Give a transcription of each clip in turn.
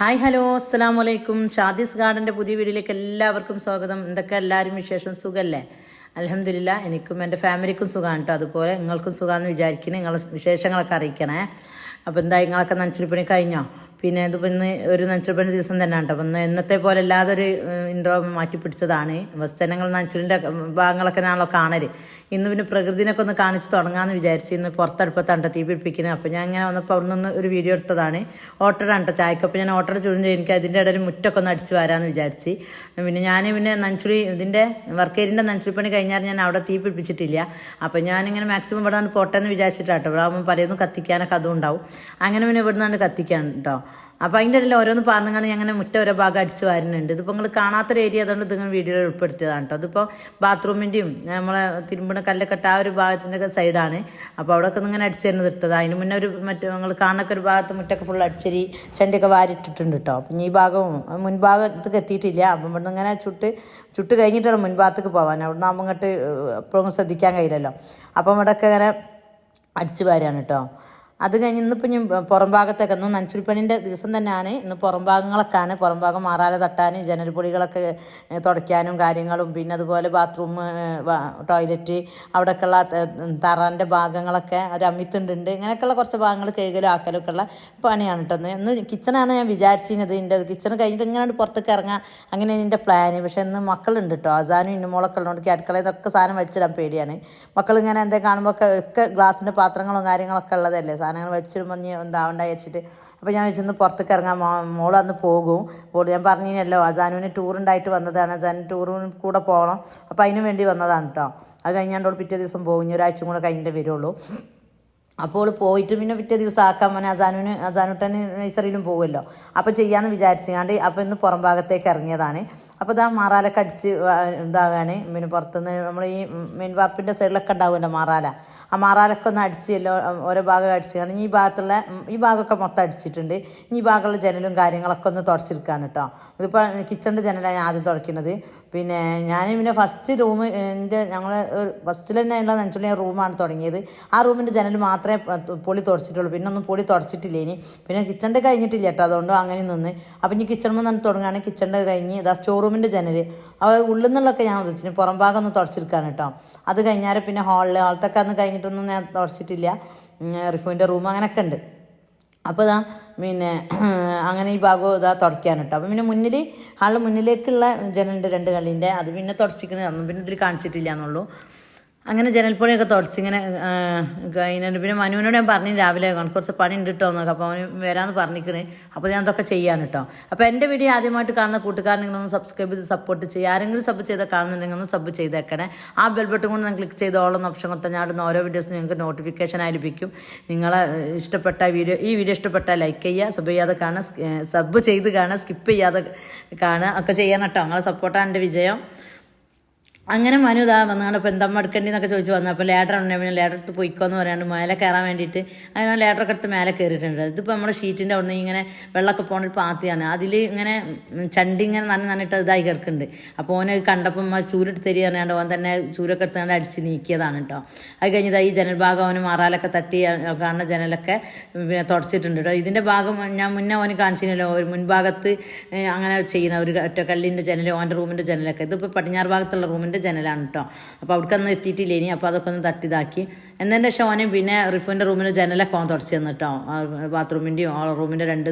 Hi hello. അസ്സാം വലൈക്കും ഷാദീസ് ഗാർഡന്റെ പുതിയ വീഡിയോയിലേക്ക് എല്ലാവർക്കും സ്വാഗതം. എന്തൊക്കെ എല്ലാവരും വിശേഷം? സുഖമല്ലേ അലഹമില്ല എനിക്കും എന്റെ ഫാമിലിക്കും സുഖമാണ് കേട്ടോ അതുപോലെ നിങ്ങൾക്കും സുഖമാണെന്ന് വിചാരിക്കണേ നിങ്ങളെ വിശേഷങ്ങളൊക്കെ അറിയിക്കണേ. അപ്പോൾ എന്താ നിങ്ങളൊക്കെ നനച്ചിരിപ്പണി കഴിഞ്ഞോ? പിന്നെ ഇത് ഇന്ന് ഒരു നനച്ചിരിപ്പണി ദിവസം തന്നെയാണ് കേട്ടോ അപ്പം ഇന്ന് ഇന്നത്തെ പോലെ അല്ലാതെ ഒരു ഇൻട്രോ മാറ്റി പിടിച്ചതാണ്. വസ്തനങ്ങൾ നച്ചുറിന്റെ ഭാഗങ്ങളൊക്കെ ഞാനല്ലോ കാണൽ. ഇന്ന് പിന്നെ പ്രകൃതിനൊക്കെ ഒന്ന് കാണിച്ച് തുടങ്ങാമെന്ന് വിചാരിച്ച് ഇന്ന് പുറത്തടുപ്പത്താണ് തീ പിടിപ്പിക്കുന്നത് അപ്പോൾ ഞാൻ ഇങ്ങനെ വന്നപ്പോൾ അവിടെ നിന്ന് ഒരു വീഡിയോ എടുത്തതാണ്. ഓട്ടറാണ് ചായക്ക് അപ്പോൾ ഞാൻ ഓട്ടർ ചുഴിഞ്ഞ് എനിക്ക് അതിന്റെ ഇടയിൽ മുറ്റൊക്കെ ഒന്ന് അടിച്ച് വരാമെന്ന് വിചാരിച്ച്. പിന്നെ ഞാൻ പിന്നെ നഞ്ചുളി ഇതിന്റെ വർക്കേരിന്റെ പണി കഴിഞ്ഞാൽ ഞാൻ അവിടെ തീ പിടിപ്പിച്ചിട്ടില്ല. അപ്പോൾ ഞാനിങ്ങനെ മാക്സിമം ഇവിടെ നിന്ന് പോട്ടെ എന്ന് വിചാരിച്ചിട്ടാട്ടോ ഇവിടെ ആകുമ്പോൾ പലതും കത്തിക്കാനൊക്കെ അതും ഉണ്ടാവും. അങ്ങനെ പിന്നെ ഇവിടെ നിന്നാണ് കത്തിക്കാൻ കേട്ടോ. അപ്പോൾ അതിന്റെ ഇടയിൽ ഓരോന്ന് പറഞ്ഞാണ് ഞാൻ അങ്ങനെ മുറ്റ ഓരോ ഭാഗം അടിച്ച് വരുന്നുണ്ട്. ഇതിപ്പോൾ നിങ്ങൾ കാണാത്തൊരു ഏരിയ അതുകൊണ്ട് ഇതിങ്ങനെ വീഡിയോയിൽ ഉൾപ്പെടുത്തിയതാണ് കേട്ടോ അതിപ്പോൾ ബാത്റൂമിന്റെയും നമ്മളെ തിരുമ്പണ കല്ലക്കെട്ട ആ ഒരു ഭാഗത്തിന്റെ സൈഡാണ്. അപ്പോൾ അവിടെയൊക്കെ ഇങ്ങനെ അടിച്ചു തരുന്നത് എടുത്തത്. അതിന് മുന്നേ ഒരു മറ്റേ നിങ്ങൾ കാണൊക്കെ ഒരു ഭാഗത്ത് മുറ്റൊക്കെ ഫുൾ അടിച്ചരി ചെണ്ടിയൊക്കെ വാരിട്ടിട്ടുണ്ട് കേട്ടോ അപ്പം ഈ ഭാഗവും മുൻഭാഗത്തേക്ക് എത്തിയിട്ടില്ല. അപ്പം ഇവിടുന്ന് ഇങ്ങനെ ചുട്ട് ചുട്ട് കഴിഞ്ഞിട്ടാണ് മുൻഭാഗത്തേക്ക് പോകാൻ അവിടുന്ന് ആകുമ്പോൾ ഇങ്ങോട്ട് എപ്പോഴും ശ്രദ്ധിക്കാൻ കഴിയില്ലല്ലോ. അപ്പം ഇവിടെയൊക്കെ ഇങ്ങനെ അടിച്ചു വാരാണ് കേട്ടോ അത് കഴിഞ്ഞ് ഇന്നിപ്പോൾ ഞാൻ പുറം ഭാഗത്തൊക്കെ ഇന്ന് നനച്ചുൽപ്പണിന്റെ ദിവസം തന്നെയാണ്. ഇന്ന് പുറം ഭാഗങ്ങളൊക്കെയാണ്. പുറം ഭാഗം മാറാതെ തട്ടാൻ ജനൽ പൊടികളൊക്കെ ഏഹ്, തുടയ്ക്കാനും കാര്യങ്ങളും പിന്നെ അതുപോലെ ബാത്റൂം ടോയ്ലറ്റ് അവിടെയൊക്കെയുള്ള തറാന്റെ ഭാഗങ്ങളൊക്കെ ഒരു അമിത്തുണ്ടുണ്ട്. ഇങ്ങനെയൊക്കെയുള്ള കുറച്ച് ഭാഗങ്ങൾ കഴുകലും ആക്കലൊക്കെ ഉള്ള പണിയാണ് കേട്ടോ ഇന്ന്. കിച്ചണാണ് ഞാൻ വിചാരിച്ചിരുന്നത്. എന്റെ കിച്ചൺ കഴിഞ്ഞിട്ട് ഇങ്ങനെ പുറത്തേക്ക് ഇറങ്ങാം അങ്ങനെ എന്റെ പ്ലാന് പക്ഷേ ഇന്ന് മക്കളുണ്ട് കേട്ടോ. അസാനും ഇന്നുമോളൊക്കെ ഉള്ളതുകൊണ്ട് അടുക്കളയിൽ നിന്നൊക്കെ സാധനം വലിച്ചിടാൻ പേടിയാണ്. മക്കളിങ്ങനെ എന്തെങ്കിലും കാണുമ്പോൾ ഒക്കെ ഒക്കെ ഗ്ലാസിന്റെ പാത്രങ്ങളും കാര്യങ്ങളൊക്കെ ഉള്ളതല്ലേ സാധനങ്ങൾ വെച്ചിടുമ്പോൾ നീ എന്താവണ്ട വെച്ചിട്ട് അപ്പോൾ ഞാൻ വെച്ചിന്ന് പുറത്തേക്ക് ഇറങ്ങാൻ മോൾ അന്ന് പോകും. അപ്പോൾ ഞാൻ പറഞ്ഞല്ലോ അസാനുവിന് ടൂറുണ്ടായിട്ട് വന്നതാണ്. അസാൻ ടൂറിന് കൂടെ പോകണം അപ്പോൾ അതിന് വേണ്ടി വന്നതാണ് കേട്ടോ അത് കഴിഞ്ഞാണ്ട് അവൾ പിറ്റേ ദിവസം പോകും ഇനി ഒരാഴ്ച കൂടെ കഴിഞ്ഞിട്ട് വരുള്ളൂ. അപ്പോൾ പോയിട്ട് പിന്നെ പിറ്റേ ദിവസം ആക്കാൻ മോനെ അസാനുവിന് അസാനുട്ടന് നഴ്സറിയിലും പോകുമല്ലോ അപ്പോൾ ചെയ്യാമെന്ന് വിചാരിച്ചാണ്ട് അപ്പോൾ ഇന്ന് പുറം ഭാഗത്തേക്ക് ഇറങ്ങിയതാണ്. അപ്പോൾ ഇതാ മാറാലൊക്കെ അടിച്ച് ഇതാകാണ് പിന്നെ പുറത്തുനിന്ന് നമ്മൾ ഈ മെയിൻ വാർപ്പിന്റെ സൈഡിലൊക്കെ ഉണ്ടാവുമല്ലോ മാറാല. ആ മാറാലൊക്കെ ഒന്ന് അടിച്ച് എല്ലോ ഓരോ ഭാഗം അടിച്ച് കാരണം ഈ ഭാഗത്തുള്ള ഈ ഭാഗമൊക്കെ മൊത്തം അടിച്ചിട്ടുണ്ട്. ഈ ഭാഗമുള്ള ജനലും കാര്യങ്ങളൊക്കെ ഒന്ന് തുടച്ചെടുക്കാൻ കേട്ടോ. ഇതിപ്പോൾ കിച്ചണിന്റെ ജനലാണ് ഞാൻ ആദ്യം തുടയ്ക്കുന്നത്. പിന്നെ ഞാൻ പിന്നെ ഫസ്റ്റ് റൂം എന്റെ ഞങ്ങൾ ഫസ്റ്റിൽ തന്നെ ഉള്ള നെഞ്ചുള്ള റൂമാണ് തുടങ്ങിയത്. ആ റൂമിന്റെ ജനൽ മാത്രമേ പൊളി തുടച്ചിട്ടുള്ളൂ. പിന്നെ ഒന്നും പൊളി തുടച്ചിട്ടില്ല ഇനി. പിന്നെ കിച്ചണിന്റെ കഴിഞ്ഞിട്ടില്ല കേട്ടോ അതുകൊണ്ട് അങ്ങനെ നിന്ന്. അപ്പം ഇനി കിച്ചൺ നിന്ന് തുടങ്ങുകയാണ് കിച്ചണിന്റെ കഴിഞ്ഞ് ഇതാ സ്റ്റോർ റൂമിന്റെ ജനൽ. അവ ഉള്ളിൽ നിന്നുള്ളൊക്കെ ഞാൻ ഉദ്ദേശിച്ചു. പുറം ഭാഗം ഒന്ന് തുടച്ചെടുക്കാൻ കേട്ടോ. അത് കഴിഞ്ഞാൽ പിന്നെ ഹാളിൽ ഹാളത്തൊക്കെ അന്ന് കഴിഞ്ഞിട്ടൊന്നും ഞാൻ തുടച്ചിട്ടില്ല. റിഫുവിന്റെ റൂം അങ്ങനെയൊക്കെ ഉണ്ട്. അപ്പോൾ ഇതാ പിന്നെ അങ്ങനെ ഈ ഭാഗം ഇതാ തുടയ്ക്കാൻ കേട്ടോ അപ്പം പിന്നെ മുന്നിൽ ഹാളിൽ മുന്നിലേക്കുള്ള ജനലിന്റെ രണ്ട് കള്ളിന്റെ അത് പിന്നെ തുടച്ചിക്കുന്നത് അന്നും പിന്നെ ഇതിൽ കാണിച്ചിട്ടില്ല എന്നുള്ളൂ. അങ്ങനെ ജനൽപ്പൊളിയൊക്കെ തുടച്ച് ഇങ്ങനെ കഴിഞ്ഞിട്ട് പിന്നെ മനുവിനോട് ഞാൻ പറഞ്ഞു രാവിലെ കുറച്ച് പണി ഉണ്ട് കേട്ടോ എന്നൊക്കെ. അപ്പോൾ അവന് വരാമെന്ന് പറഞ്ഞിരിക്കുന്നത് അപ്പോൾ ഞാൻ അതൊക്കെ ചെയ്യാൻ കേട്ടോ അപ്പോൾ എന്റെ വീഡിയോ ആദ്യമായിട്ട് കാണുന്ന കൂട്ടുകാരനെ നിങ്ങളൊന്ന് സബ്സ്ക്രൈബ് ചെയ്ത് സപ്പോർട്ട് ചെയ്യുക. ആരെങ്കിലും സബ് ചെയ്താൽ കാണുന്നുണ്ടെങ്കിൽ ഒന്ന് സബ് ചെയ്തേക്കണേ. ആ ബെൽ ബട്ടൺ കൊണ്ട് ഞാൻ ക്ലിക്ക് ചെയ്ത് ഓപ്ഷൻ കൊടുത്താൽ ഞാൻ ഓരോ വീഡിയോസും നിങ്ങൾക്ക് നോട്ടിഫിക്കേഷൻ ലഭിക്കും നിങ്ങളെ ഇഷ്ടപ്പെട്ട വീഡിയോ ഈ വീഡിയോ ഇഷ്ടപ്പെട്ടാൽ ലൈക്ക് ചെയ്യുക സബ് ചെയ്യാതെ കാണുക സബ് ചെയ്ത് കാണുക സ്കിപ്പ് ചെയ്യാതെ കാണുക ഒക്കെ ചെയ്യണം കേട്ടോ നിങ്ങളെ സപ്പോർട്ടാണ് എന്റെ വിജയം. അങ്ങനെ മനു ഇതാ വന്നാണ് ഇപ്പം എന്താ മടുക്കേണ്ടി എന്നൊക്കെ ചോദിച്ചു വന്നു. അപ്പോൾ ലേഡർ ഉണ്ടെങ്കിൽ പിന്നെ ലേഡർ എടുത്ത് പോയിക്കോന്ന് പറയാണ്ട് മേലെ കയറാൻ വേണ്ടിയിട്ട് അങ്ങനെ ലേഡറൊക്കെ എടുത്ത് മേലെ കയറിയിട്ടുണ്ട് ഇതിപ്പോൾ നമ്മുടെ ഷീറ്റിന്റെ അവിടെ നിന്ന് ഇങ്ങനെ വെള്ളമൊക്കെ പോകുന്ന ഒരു പാത്തിയാണ് അതിൽ ഇങ്ങനെ ചണ്ടി ഇങ്ങനെ നന്നെ നന്നിട്ട് ഇതായി കിടക്കുന്നുണ്ട്. അപ്പോൾ ഓനെ കണ്ടപ്പം ആ ചൂരെടുത്ത് തരിക പറഞ്ഞാണ്ട് ഓൻ തന്നെ ചൂരൊക്കെ എടുത്തുകൊണ്ട് അടിച്ച് നീക്കിയതാണ് കേട്ടോ. അത് കഴിഞ്ഞത് ഈ ജനൽ ഭാഗം അവന് മാറാലൊക്കെ തട്ടി കാണുന്ന ജനലൊക്കെ പിന്നെ തുടച്ചിട്ടുണ്ട് കേട്ടോ. ഇതിന്റെ ഭാഗം ഞാൻ മുന്നേ ഓന് കാണിച്ചിരുന്നല്ലോ ഒരു മുൻഭാഗത്ത് അങ്ങനെ ചെയ്യുന്ന ഒരു ഒറ്റക്കല്ലിന്റെ ജനൽ ഓന്റെ റൂമിന്റെ ജനലൊക്കെ. ഇതിപ്പോൾ പടിഞ്ഞാറ് ഭാഗത്തുള്ള റൂമിന്റെ ജനലാണ് കേട്ടോ അപ്പോൾ അവിടെ ഒന്നും എത്തിയിട്ടില്ല ഇനി അപ്പോൾ അതൊക്കെ ഒന്ന് തട്ടിതാക്കി. എന്നതിന്റെ ഷോനും പിന്നെ റിഫുവിന്റെ റൂമിന്റെ ജനലൊക്കെ ഓൻ തുടച്ച് തന്നു കേട്ടോ ബാത്റൂമിന്റെയും ആ റൂമിന്റെ രണ്ട്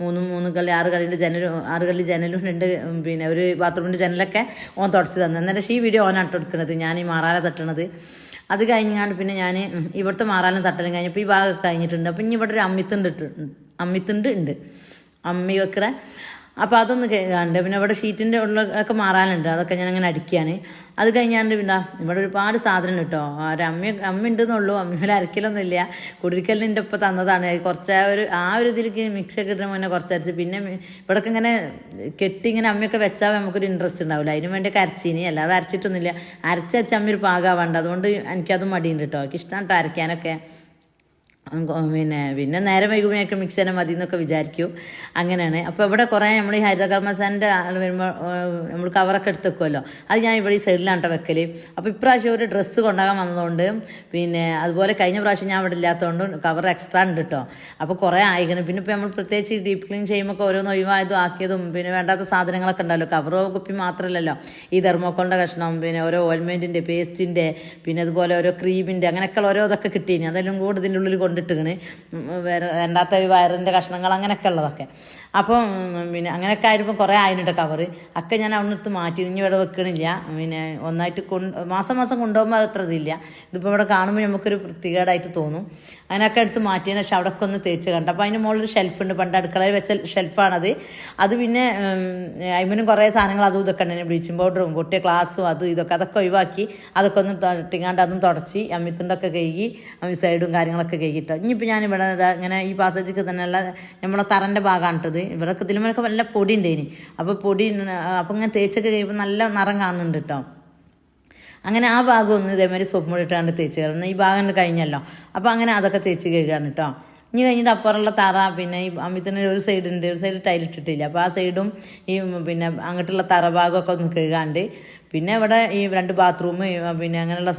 മൂന്ന് മൂന്ന് കല്ലി ആറ് കളിന്റെ ജനലും ആറ് കളി ജനലും രണ്ട് പിന്നെ ഒരു ബാത്റൂമിന്റെ ജനലൊക്കെ ഓൻ തുടച്ച് തന്നു. എന്നിട്ട് ഈ വീഡിയോ ഓനാട്ടോ എടുക്കുന്നത് ഞാൻ ഈ മാറാല തട്ടണത്. അത് കഴിഞ്ഞാണ് പിന്നെ ഞാൻ ഇവിടുത്തെ മാറാലും തട്ടലും കഴിഞ്ഞപ്പോൾ ഈ ഭാഗമൊക്കെ കഴിഞ്ഞിട്ടുണ്ട്. അപ്പം ഇനി ഇവിടെ ഒരു അമ്മിത്തുണ്ട് അമ്മിത്തുണ്ട് ഉണ്ട്. അമ്മി വെക്കണ അപ്പോൾ അതൊന്ന് കണ്ട്. പിന്നെ ഇവിടെ ഷീറ്റിന്റെ ഉള്ളൊക്കെ മാറാനുണ്ട്. അതൊക്കെ ഞാൻ അങ്ങനെ അടിക്കുകയാണ് അത് കഴിഞ്ഞാണ്ട് പിന്നെ ഇവിടെ ഒരുപാട് സാധനം കിട്ടോ കേട്ടോ ഒരു അമ്മ ഉണ്ടെന്നുള്ളൂ അമ്മയിൽ അരക്കലൊന്നും ഇല്ല കുടിരിക്കലിന്റെ ഒപ്പം തന്നതാണ് കുറച്ച് ഒരു ആ ഒരു ഇതിലേക്ക് മിക്സൊക്കെ ഇടുന്ന മുന്നേ കുറച്ച് അരച്ച്. പിന്നെ ഇവിടെയൊക്കെ ഇങ്ങനെ കെട്ടി ഇങ്ങനെ അമ്മയൊക്കെ വെച്ചാൽ നമുക്കൊരു ഇൻട്രസ്റ്റ് ഉണ്ടാവില്ല. അതിന് വേണ്ടി അരച്ചിനി. അല്ലാതെ അരച്ചിട്ടൊന്നുമില്ല. അരച്ചരച്ച് അമ്മ ഒരു പാകാവാണ്ട്. അതുകൊണ്ട് എനിക്കത് മടിയുണ്ട് കേട്ടോ എനിക്ക് ഇഷ്ടമാണ് കേട്ടോ അരയ്ക്കാനൊക്കെ. പിന്നെ പിന്നെ നേരം വൈകുമ്പോഴൊക്കെ മിക്സ് തന്നെ മതി എന്നൊക്കെ വിചാരിക്കും. അങ്ങനെയാണ്. അപ്പോൾ ഇവിടെ കുറേ നമ്മൾ ഈ ഹരിതകർമ്മസാന്റെ വരുമ്പോൾ നമ്മൾ കവറൊക്കെ എടുത്ത് വെക്കുമല്ലോ അത് ഞാൻ ഇവിടെ ഈ സൈഡിലാണ് വെക്കൽ അപ്പോൾ ഇപ്രാവശ്യം ഒരു ഡ്രസ്സ് കൊണ്ടാകാൻ വന്നതുകൊണ്ട് പിന്നെ അതുപോലെ കഴിഞ്ഞ പ്രാവശ്യം ഞാൻ ഇവിടെ ഇല്ലാത്തതുകൊണ്ട് കവർ എക്സ്ട്രാ ഉണ്ട് കേട്ടോ അപ്പോൾ കുറേ ആയിക്കണം. പിന്നെ ഇപ്പോൾ നമ്മൾ പ്രത്യേകിച്ച് ഡീപ്പ് ക്ലീൻ ചെയ്യുമ്പോൾ ഓരോന്ന് ഒഴിവായതും ആക്കിയതും പിന്നെ വേണ്ടാത്ത സാധനങ്ങളൊക്കെ ഉണ്ടല്ലോ കവറോ കുപ്പി മാത്രമല്ലല്ലോ ഈ തെർമോക്കോളിന്റെ കഷ്ണം പിന്നെ ഓരോ ഓയിൽമെന്റിന്റെ പേസ്റ്റിന്റെ പിന്നെ അതുപോലെ ഓരോ ക്രീമിന്റെ അങ്ങനെയൊക്കെ ഓരോ ഇതൊക്കെ കിട്ടീനി. അതെല്ലാം കൂടെ ഇതിന്റെ ഉള്ളിൽ കൊണ്ടിട്ടിക്കണ് വേണ്ടാത്ത ഒരു വയറിന്റെ കഷ്ണങ്ങൾ അങ്ങനെയൊക്കെ ഉള്ളതൊക്കെ. അപ്പോൾ പിന്നെ അങ്ങനെയൊക്കെ ആയിരുമ്പോൾ കുറേ ആയിട്ടുണ്ട് കവറ് ഒക്കെ ഞാൻ അവിടെ നിന്ന് മാറ്റി. ഇനി ഇവിടെ വെക്കണില്ല. പിന്നെ ഒന്നായിട്ട് കൊണ്ട് മാസം മാസം കൊണ്ടുപോകുമ്പോൾ അത് ഇതില്ല. ഇതിപ്പോൾ ഇവിടെ കാണുമ്പോൾ നമുക്കൊരു വൃത്തികേടായിട്ട് തോന്നും. അതിനൊക്കെ എടുത്ത് മാറ്റിയതിന് ശേഷം അവിടെ ഒന്ന് തേച്ച് കണ്ടു. അപ്പോൾ അതിന് മുകളിൽ ഷെൽഫുണ്ട് പണ്ട് അടുക്കളയിൽ വെച്ച ഷെൽഫാണത് അത് പിന്നെ അതിനും കുറേ സാധനങ്ങൾ അതും ഇതൊക്കെ ഉണ്ട് ബ്ലീച്ചിങ് പൗഡറും പൊട്ടിയ ഗ്ലാസ്സും അതും ഇതൊക്കെ അതൊക്കെ ഒഴിവാക്കി. അതൊക്കെ ഒന്ന് തട്ടിങ്ങാണ്ട് അതും തുടച്ച് അമ്മിത്തുണ്ടൊക്കെ കഴുകി അമ്മി സൈഡും കാര്യങ്ങളൊക്കെ കഴുകിട്ടോ ഇനിയിപ്പോൾ ഞാൻ ഇവിടെ ഇങ്ങനെ ഈ പാസേജൊക്കെ തന്നെ അല്ല നമ്മളെ തറന്റെ ഭാഗമാണിട്ടത് ഇവിടെ ഇതിലുമൊക്കെ നല്ല പൊടി ഇനി അപ്പോൾ പൊടി അപ്പം ഇങ്ങനെ തേച്ചൊക്കെ കഴിയുമ്പോൾ നല്ല നിറം കാണുന്നുണ്ട് കേട്ടോ അങ്ങനെ ആ ഭാഗം ഒന്ന് ഇതേമാതിരി സോപ്പ് മുടി ഇട്ടാണ്ട് തേച്ച് കയറുന്നത് ഈ ഭാഗം ഉണ്ട് കഴിഞ്ഞല്ലോ. അപ്പോൾ അങ്ങനെ അതൊക്കെ തേച്ച് കഴുകാണ് കേട്ടോ ഇനി കഴിഞ്ഞിട്ട് അപ്പുറമുള്ള തറ പിന്നെ ഈ അമ്മിത്തിന് ഒരു സൈഡ് ഉണ്ട് ഒരു സൈഡ് ടൈലിട്ടിട്ടില്ല അപ്പോൾ ആ സൈഡും ഈ പിന്നെ അങ്ങോട്ടുള്ള തറ ഭാഗമൊക്കെ ഒന്ന് കഴുകാണ്ട് പിന്നെ ഇവിടെ ഈ രണ്ട് ബാത്റൂം പിന്നെ അങ്ങനെയുള്ള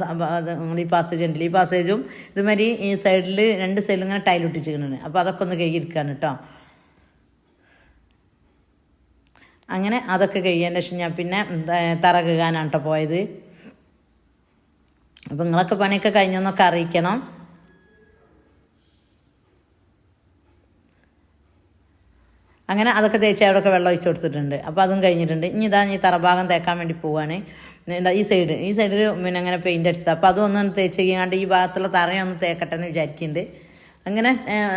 ഈ പാസേജ് ഉണ്ടല്ലോ ഈ പാസേജും ഇതുമാതിരി ഈ സൈഡിൽ രണ്ട് സൈഡിലും ഇങ്ങനെ ടൈൽ ഒട്ടിച്ചിരിക്കുന്നത് അപ്പോൾ അതൊക്കെ ഒന്ന് കഴുകിയിരിക്കാണ് കേട്ടോ അങ്ങനെ അതൊക്കെ കഴിയാന്റെ ശേഷം ഞാൻ പിന്നെ എന്താ, തറ കഴുകാനാണ് കേട്ടോ പോയത്. അപ്പം നിങ്ങളൊക്കെ പണിയൊക്കെ കഴിഞ്ഞൊന്നൊക്കെ അറിയിക്കണം. അങ്ങനെ അതൊക്കെ തേച്ച് അവിടെയൊക്കെ വെള്ളം ഒഴിച്ച് കൊടുത്തിട്ടുണ്ട്. അപ്പോൾ അതും കഴിഞ്ഞിട്ടുണ്ട്. ഇനി ഇതാ ഈ തറഭാഗം തേക്കാൻ വേണ്ടി പോവാണ്. എന്താ ഈ സൈഡ് ഈ സൈഡിൽ പിന്നെ അങ്ങനെ പെയിന്റ് അടിച്ചത്. അപ്പോൾ അതൊന്ന് തേച്ച് കഴിഞ്ഞാണ്ട് ഈ ഭാഗത്തുള്ള തറയൊന്ന് തേക്കട്ടെ എന്ന് വിചാരിക്കുന്നുണ്ട്. അങ്ങനെ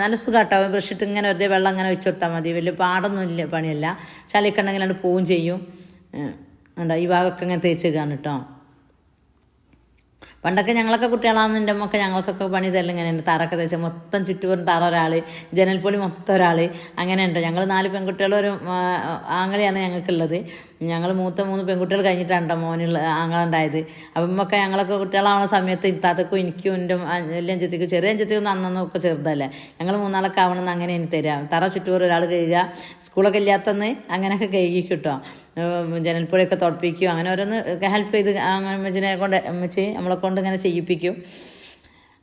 നല്ല സുഖമാട്ടോ ബ്രഷ് ഇട്ട് ഇങ്ങനെ വെറുതെ വെള്ളം അങ്ങനെ വെച്ച് കൊടുത്താൽ മതി. വലിയ പാടൊന്നും ഇല്ല പണിയല്ല. ചളിയൊക്കെ ഉണ്ടെങ്കിൽ അത് പോവും ചെയ്യും. ഉണ്ടോ ഈ ഭാഗമൊക്കെ ഇങ്ങനെ തേച്ച് വെക്കാണ് കേട്ടോ. പണ്ടൊക്കെ ഞങ്ങളൊക്കെ കുട്ടികളാണെന്ന് എന്റെ അമ്മയ്ക്ക് ഞങ്ങൾക്കൊക്കെ പണി തരൽ ഇങ്ങനെ ഉണ്ട് തറയൊക്കെ തേച്ച് മൊത്തം ചുറ്റുപുറം തറ ഒരാൾ ജനൽപ്പൊളി മൊത്തം ഒരാൾ അങ്ങനെ ഞങ്ങൾ നാല് പെൺകുട്ടികളും ഒരു ആങ്ങളെയാണ് ഞങ്ങൾക്കുള്ളത്. ഞങ്ങൾ മൂത്ത മൂന്ന് പെൺകുട്ടികൾ കഴിഞ്ഞിട്ടാണ് മോനുള്ള ആങ്ങളുണ്ടായത്. അപ്പം ഇമ്മൊക്കെ ഞങ്ങളൊക്കെ കുട്ടികളാവുന്ന സമയത്ത് ഇത്താത്തക്കും എനിക്കും എന്റെ വലിയ അഞ്ചത്തിക്കും ചെറിയ അഞ്ചത്തിക്കും അന്നൊന്നും ഒക്കെ ചെറുതല്ലേ. ഞങ്ങൾ മൂന്നാളൊക്കെ ആവണമെന്ന് അങ്ങനെ എനിക്ക് തരാം. തറ ചുറ്റുപുറം ഒരാൾ കഴിയുക സ്കൂളൊക്കെ ഇല്ലാത്തന്ന് അങ്ങനെയൊക്കെ കഴുകി കിട്ടും. ജനൽപ്പൊളിയൊക്കെ തുടപ്പിക്കും. അങ്ങനെ ഓരോന്ന് ഹെൽപ്പ് ചെയ്ത് അമ്മച്ചിനെ കൊണ്ട് അമ്മച്ചി നമ്മളെ കൊണ്ട് ഇങ്ങനെ ചെയ്യിപ്പിക്കും.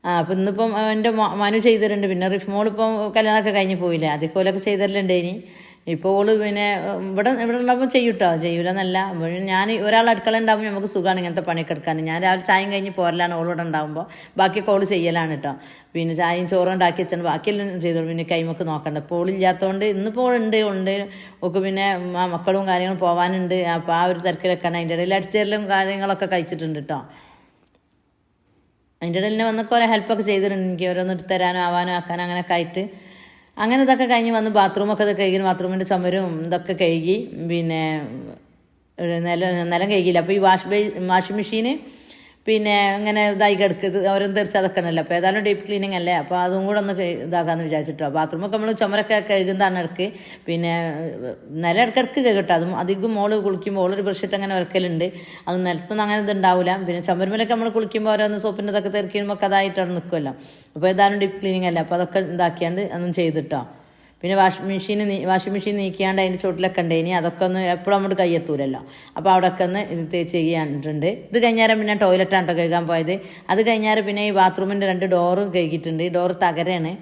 ആ അപ്പം ഇന്നിപ്പം എന്റെ മനു ചെയ്തിട്ടുണ്ട്. പിന്നെ റിഫ്മോൾ ഇപ്പം കല്യാണമൊക്കെ കഴിഞ്ഞ് പോയില്ലേ? അതിക്കോലൊക്കെ ചെയ്തിട്ടുണ്ട് ഇനി. ഇപ്പോൾ ഓൾ പിന്നെ ഇവിടെ ഇവിടെ ഉണ്ടാകുമ്പോൾ ചെയ്യൂട്ടോ? ചെയ്യൂലെന്നല്ല. ഞാൻ ഒരാൾ അടുക്കള ഉണ്ടാകുമ്പോൾ നമുക്ക് സുഖമാണ് ഇങ്ങനത്തെ പണിയൊക്കെ എടുക്കാൻ ഞാൻ രാവിലെ ചായയും കഴിഞ്ഞ് പോരലാണ് ഓളിവിടെ ഉണ്ടാകുമ്പോൾ ബാക്കിയൊക്കെ ഓൾ ചെയ്യലാണ് കേട്ടോ പിന്നെ ചായയും ചോറും ഉണ്ടാക്കി വെച്ചാൽ ബാക്കിയെല്ലാം ചെയ്തോളൂ. പിന്നെ കൈമൊക്കെ നോക്കണ്ട. ഇപ്പോൾ ഓളില്ലാത്തതുകൊണ്ട് ഇന്നിപ്പോൾ ഉണ്ട് ഉണ്ട്. ഒക്കെ പിന്നെ മക്കളും കാര്യങ്ങളും പോകാനുണ്ട് അപ്പോൾ ആ ഒരു തിരക്കിലൊക്കെയാണ് അതിന്റെ ഇടയിൽ അടിച്ചേരലും കാര്യങ്ങളൊക്കെ കഴിച്ചിട്ടുണ്ട് കേട്ടോ അതിന്റെ ഇടയിൽ വന്ന് കുറേ ഹെൽപ്പൊക്കെ ചെയ്തിട്ടുണ്ട്. എനിക്ക് ഓരോന്ന് എടുത്ത് ആവാനും ആക്കാനും അങ്ങനെ അങ്ങനെയൊക്കെ ആയിട്ട്. അങ്ങനെ ഇതൊക്കെ കഴിഞ്ഞ് വന്ന് ബാത്റൂമൊക്കെ ഇത് കഴുകി ബാത്റൂമിന്റെ ചുമരും ഇതൊക്കെ കഴുകി പിന്നെ നില നിലം കഴുകിയില്ല. അപ്പോൾ ഈ വാഷ് ബേ വാഷിംഗ് മെഷീന് പിന്നെ ഇങ്ങനെ ഇതായി കിടക്കുന്നത് ഓരോന്ന് തെറിച്ച് അതൊക്കെയാണല്ലോ അപ്പോൾ ഏതായാലും ഡീപ്പ് ക്ലീനിങ് അല്ലേ? അപ്പോൾ അതും കൂടെ ഒന്ന് ഇതാക്കാമെന്ന് വിചാരിച്ചിട്ടോ. ബാത്റൂമൊക്കെ നമ്മൾ ചുമരൊക്കെ കഴുകുന്നതാണ് ഇടയ്ക്ക്. പിന്നെ നില ഇടക്കിടക്ക് കഴുകട്ടോ അതും അധികം മോൾ കുളിക്കുമ്പോൾ ഓളൊരു ബ്രഷിട്ട് അങ്ങനെ ഉരക്കലുണ്ട് അത് നിലത്തൊന്നും അങ്ങനെ ഇതുണ്ടാവില്ല പിന്നെ ചുമരുമലൊക്കെ നമ്മൾ കുളിക്കുമ്പോൾ ഓരോന്ന് സോപ്പിന്റെ ഇതൊക്കെ തെറിക്കുമ്പോൾ ഒക്കെ അതായിട്ടാണ് നിൽക്കുമല്ലോ അപ്പോൾ ഏതായാലും ഡീപ്പ് ക്ലീനിങ് അല്ലേ? അപ്പോൾ അതൊക്കെ ഇതാക്കിയാണ്ട് ഒന്നും ചെയ്തിട്ടോ. പിന്നെ വാഷിംഗ് മെഷീൻ വാഷിംഗ് മെഷീൻ നീക്കിയാണ്ട് അതിന്റെ ചോട്ടിലൊക്കെ ഉണ്ട്. ഇനി അതൊക്കെ ഒന്ന് എപ്പോഴും അങ്ങോട്ട് കയ്യെത്തൂലല്ലോ. അപ്പോൾ അവിടെയൊക്കെ ഒന്ന് ഇത് തേച്ച് ചെയ്യാണ്ടിട്ടുണ്ട് ഇത് കഴിഞ്ഞാൽ പിന്നെ ടോയ്ലറ്റാണ് കേട്ടോ കഴുകാൻ പോയത്. അത് കഴിഞ്ഞാൽ പിന്നെ ഈ ബാത്റൂമിന്റെ രണ്ട് ഡോറും കഴുകിയിട്ടുണ്ട്. ഈ ഡോറ് തകരയാണ്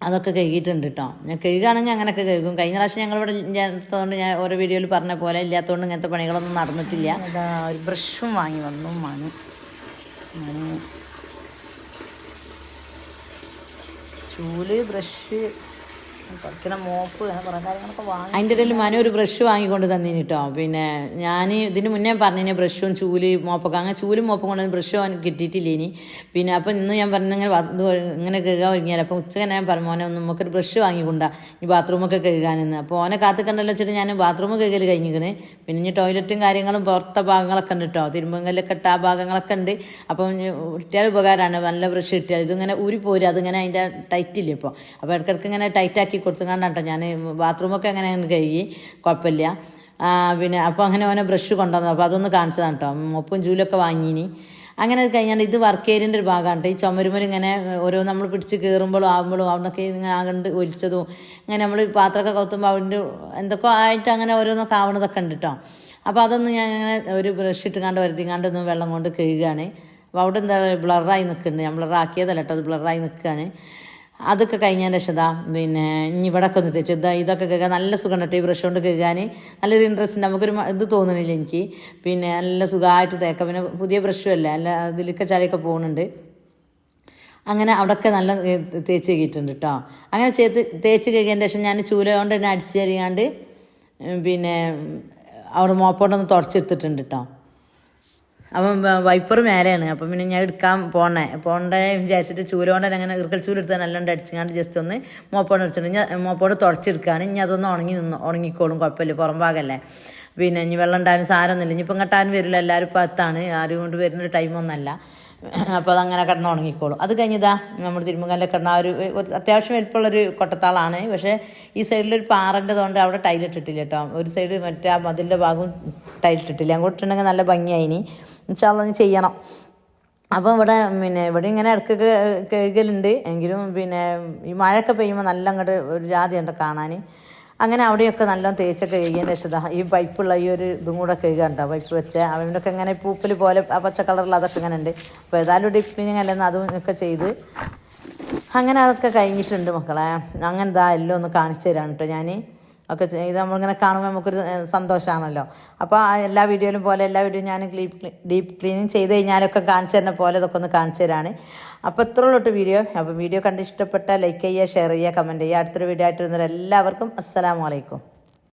അതൊക്കെ കഴുകിയിട്ടുണ്ട് കേട്ടോ ഞാൻ കഴുകുകയാണെങ്കിൽ അങ്ങനെയൊക്കെ കഴുകും. കഴിഞ്ഞ പ്രാവശ്യം ഞങ്ങളിവിടെ ഇല്ലാത്തതുകൊണ്ട് ഞാൻ ഓരോ വീഡിയോയിൽ പറഞ്ഞ പോലെ ഇല്ലാത്തതുകൊണ്ട് ഇങ്ങനത്തെ പണികളൊന്നും നടന്നിട്ടില്ല. ഒരു ബ്രഷും വാങ്ങി വന്നു മണി ചൂൽ ബ്രഷ് മോപ്പ് വാങ്ങി. അതിന്റെ ഇടയിൽ മനു ഒരു ബ്രഷ് വാങ്ങിക്കൊണ്ട് തന്നിന് കേട്ടോ പിന്നെ ഞാൻ ഇതിന് മുന്നേ പറഞ്ഞിന് ബ്രഷും ചൂൽ മോപ്പൊക്കെ. അങ്ങനെ ചൂലും മോപ്പും കൊണ്ട് ബ്രഷ് കിട്ടിയിട്ടില്ല ഇനി പിന്നെ അപ്പം ഇന്ന് ഞാൻ പറഞ്ഞു ഇങ്ങനെ ഇങ്ങനെ കഴുകാൻ ഒരുങ്ങിയാൽ അപ്പം ഉച്ചയ്ക്ക് ഞാൻ പറഞ്ഞു മോനെ ഒന്ന് നമുക്കൊരു ബ്രഷ് വാങ്ങിക്കൊണ്ടാ. ഈ ബാത്റൂമൊക്കെ കഴുകാനെന്ന്. അപ്പോൾ ഓനെ കാത്തുക്കണ്ടല്ലോ വെച്ചിട്ട് ഞാൻ ബാത്റൂം കഴുകൽ കഴിഞ്ഞിരിക്കണ് പിന്നെ ഇനി ടോയ്ലറ്റും കാര്യങ്ങളും പുറത്തെ ഭാഗങ്ങളൊക്കെ ഉണ്ട് കേട്ടോ തിരുമ്പങ്കല്ലൊക്കെ ഇട്ട ആ ഭാഗങ്ങളൊക്കെ ഉണ്ട്. അപ്പം കിട്ടിയാൽ ഉപകാരമാണ്. നല്ല ബ്രഷ് കിട്ടിയാൽ. ഇതിങ്ങനെ ഊരി പോരും അതിങ്ങനെ അതിന്റെ ടൈറ്റ് ഇല്ല ഇപ്പോൾ അപ്പോൾ ഇടയ്ക്കിടയ്ക്ക് ഇങ്ങനെ ടൈറ്റാക്കി കൊടുത്തുകൊണ്ടാട്ടോ ഞാൻ ബാത്റൂമൊക്കെ അങ്ങനെ അങ്ങ് കഴുകി കുഴപ്പമില്ല. പിന്നെ അപ്പോൾ അങ്ങനെ ഓനെ ബ്രഷ് കൊണ്ടുവന്നു അപ്പോൾ അതൊന്ന് കാണിച്ചതാണ് കേട്ടോ ഒപ്പം ജൂലൊക്കെ വാങ്ങിയിനി അങ്ങനെ കഴിഞ്ഞാൽ ഇത് വർക്ക് ഏരിയന്റെ ഒരു ഭാഗമാണ് ഈ ചുമരുമൽ ഇങ്ങനെ ഓരോ നമ്മൾ പിടിച്ച് കയറുമ്പോഴും ആകുമ്പോഴും അവിടെയൊക്കെ ഇങ്ങനെ ആകണ്ട് ഒലിച്ചതും ഇങ്ങനെ നമ്മൾ പാത്രമൊക്കെ കൗത്തുമ്പോൾ അവിടെ എന്തൊക്കെ ആയിട്ട് അങ്ങനെ ഓരോന്നൊക്കെ കാവണതൊക്കെ ഉണ്ട് കേട്ടോ അപ്പോൾ അതൊന്ന് ഞാൻ ഇങ്ങനെ ഒരു ബ്രഷ് ഇട്ടുകാണ്ട് വരുത്തിക്കാണ്ട് ഒന്ന് വെള്ളം കൊണ്ട് കഴുകുകയാണ് അപ്പോൾ അവിടെ എന്താ ബ്ലറായി നിൽക്കുന്നുണ്ട് ഞാൻ ബ്ലറാക്കിയതല്ല കേട്ടോ അത് ബ്ലറായി നിൽക്കുകയാണ് അതൊക്കെ കഴിഞ്ഞാൽ ശേഷം പിന്നെ ഇനി ഇവിടെയൊക്കെ ഒന്ന് തേച്ച് ഇതാ ഇതൊക്കെ കേൾക്കാൻ നല്ല സുഖം കേട്ടോ. ഈ ബ്രഷ് കൊണ്ട് കേൾക്കാൻ നല്ലൊരു ഇൻട്രസ്റ്റ് നമുക്കൊരു ഇത് തോന്നുന്നില്ല എനിക്ക്. പിന്നെ നല്ല സുഖമായിട്ട് തേക്കാം. പിന്നെ പുതിയ ബ്രഷും അല്ല? അല്ല ഇതിലൊക്കെ ചളിയൊക്കെ പോകുന്നുണ്ട് അങ്ങനെ അവിടെയൊക്കെ നല്ല തേച്ച് കഴുകിയിട്ടുണ്ട് കേട്ടോ. അങ്ങനെ ചേത്ത് തേച്ച് കഴുകിയതിന്റെ ശേഷം ഞാൻ ചൂല കൊണ്ട് തന്നെ അടിച്ചു തരികാണ്ട് പിന്നെ അവിടെ മോപ്പോണ്ടൊന്ന് തുടച്ചെടുത്തിട്ടുണ്ട് കേട്ടോ. അപ്പം വൈപ്പർ മേലെയാണ്. അപ്പം പിന്നെ ഞാൻ എടുക്കാൻ പോണേ. പോണ്ടേ വിചാരിച്ചിട്ട് ചൂല കൊണ്ട് തന്നെ അങ്ങനെ ഇറുക്കൽ ചൂല എടുത്താൽ നല്ലോണം അടിച്ചുകൊണ്ട് ജസ്റ്റ് ഒന്ന് മോപ്പോണ്ട് അടിച്ചിട്ട് ഞാൻ മോപ്പോണ്ട് തുടച്ചെടുക്കുകയാണ് ഇനി അതൊന്ന് ഉണങ്ങി നിന്ന് ഉണങ്ങിക്കോളും കുഴപ്പമില്ല പുറം ഭാഗമല്ലേ പിന്നെ ഇനി വെള്ളം ഉണ്ടാകാൻ സാരമൊന്നുമില്ല. ഇനിയിപ്പം ഇങ്ങോട്ടാനും വരില്ല എല്ലാവരും ഇപ്പം അത്താണ്. ആരും കൊണ്ട് വരുന്നൊരു ടൈമൊന്നല്ല അപ്പോൾ അതങ്ങനെ കിടന്ന് ഉണങ്ങിക്കോളും. അത് കഴിഞ്ഞതാ നമ്മൾ തിരുമുങ്കലിൽ കിടന്ന ഒരു അത്യാവശ്യം വലിപ്പമുള്ളൊരു കൊട്ടത്താളാണ്. പക്ഷേ ഈ സൈഡിലൊരു പാറന്റെതുകൊണ്ട് അവിടെ ടൈലിട്ടിട്ടില്ല കേട്ടോ. ഒരു സൈഡ് മറ്റേ ആ മതിലിന്റെ ഭാഗവും ടൈലിട്ടിട്ടില്ല അങ്ങോട്ട് ഇട്ടുണ്ടെങ്കിൽ നല്ല ഭംഗിയായിനി. അതൊന്ന് ചെയ്യണം. അപ്പോൾ ഇവിടെ പിന്നെ ഇവിടെ ഇങ്ങനെ ഇടയ്ക്കൊക്കെ കഴുകലുണ്ട് എങ്കിലും പിന്നെ ഈ മഴയൊക്കെ പെയ്യുമ്പോൾ നല്ല അങ്ങോട്ട് ഒരു ജാതിയുണ്ട് കാണാൻ അങ്ങനെ അവിടെയൊക്കെ നല്ല തേച്ചൊക്കെ കഴുകിയതിന്റെ ശേഷം ഈ പൈപ്പുള്ള ഈ ഒരു ഇതും കൂടെ കഴുകണ്ട പൈപ്പ് വെച്ച അവനൊക്കെ ഇങ്ങനെ പൂപ്പൽ പോലെ ആ പച്ച കളറിൽ അതൊക്കെ ഇങ്ങനെ ഉണ്ട്. അപ്പോൾ ഏതായാലും ഡീപ് ക്ലീനിങ് അല്ലെന്ന് അതും ഒക്കെ ചെയ്ത് അങ്ങനെ അതൊക്കെ കഴിഞ്ഞിട്ടുണ്ട് മക്കളെ. അങ്ങനെ ഇതാ എല്ലാം ഒന്ന് കാണിച്ചു തരാണ് കേട്ടോ ഞാൻ ഒക്കെ ചെയ്ത് നമ്മളിങ്ങനെ കാണുമ്പോൾ നമുക്കൊരു സന്തോഷമാണല്ലോ അപ്പോൾ എല്ലാ വീഡിയോയിലും പോലെ എല്ലാ വീഡിയോയും ഞാൻ ക്ലീപ് ഡീപ്പ് ക്ലീനിങ് ചെയ്ത് കഴിഞ്ഞാലൊക്കെ കാണിച്ചു തരുന്ന പോലെ ഇതൊക്കെ ഒന്ന് കാണിച്ചു തരാണ്. അപ്പോൾ ഇത്ര ഉള്ളൂ വീഡിയോ. അപ്പോൾ വീഡിയോ കണ്ട് ഇഷ്ടപ്പെട്ടാൽ ലൈക്ക് ചെയ്യുക ഷെയർ ചെയ്യുക കമന്റ് ചെയ്യുക. അടുത്തൊരു വീഡിയോ ആയിട്ട് വരുന്നവർ എല്ലാവർക്കും അസ്സലാമു അലൈക്കും.